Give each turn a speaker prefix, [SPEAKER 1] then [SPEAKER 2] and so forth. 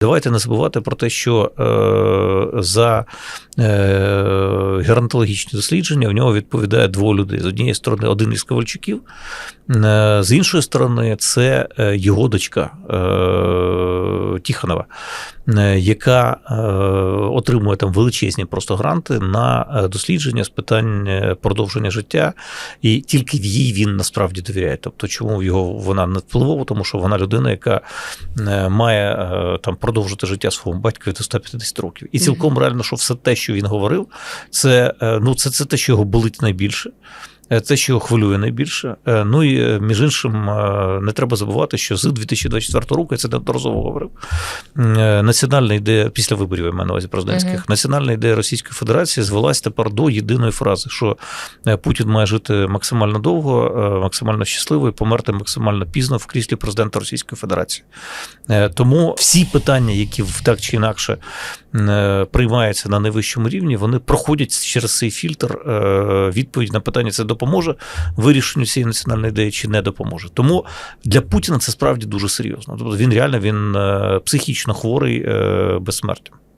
[SPEAKER 1] Давайте не забувати про те, що е, за е, геронтологічні дослідження в нього відповідає двоє людей. З однієї сторони, один із Ковальчуків, е, з іншої сторони, це е, його дочка Тіханова, яка отримує там величезні просто гранти на дослідження з питань продовження життя, і тільки їй він насправді довіряє. Тобто, чому його вона не впливова, тому що вона людина, яка має там продовжити життя своєму батькові до 150 років. І цілком реально, що все те, що він говорив, це, е, ну, це, це те, що його болить найбільше. Це, що його хвилює найбільше. Е, Ну і е, між іншим, не треба забувати, що з 2024 року я це неодноразово говорив. Національна ідея після виборів я маю на увазі президентських,
[SPEAKER 2] Мгм.
[SPEAKER 1] національна ідея Російської Федерації звелась тепер до єдиної фрази, що Путін має жити максимально довго, максимально щасливо і померти максимально пізно в кріслі президента Російської Федерації. Тому всі питання, які так чи інакше е, приймаються на найвищому рівні, вони проходять через цей фільтр. е, Відповідь на питання це допоможе вирішенню цієї національної ідеї чи не допоможе. Тому для Путіна це справді дуже серйозно. Тобто він реально він е, психічно хворий безсмертю.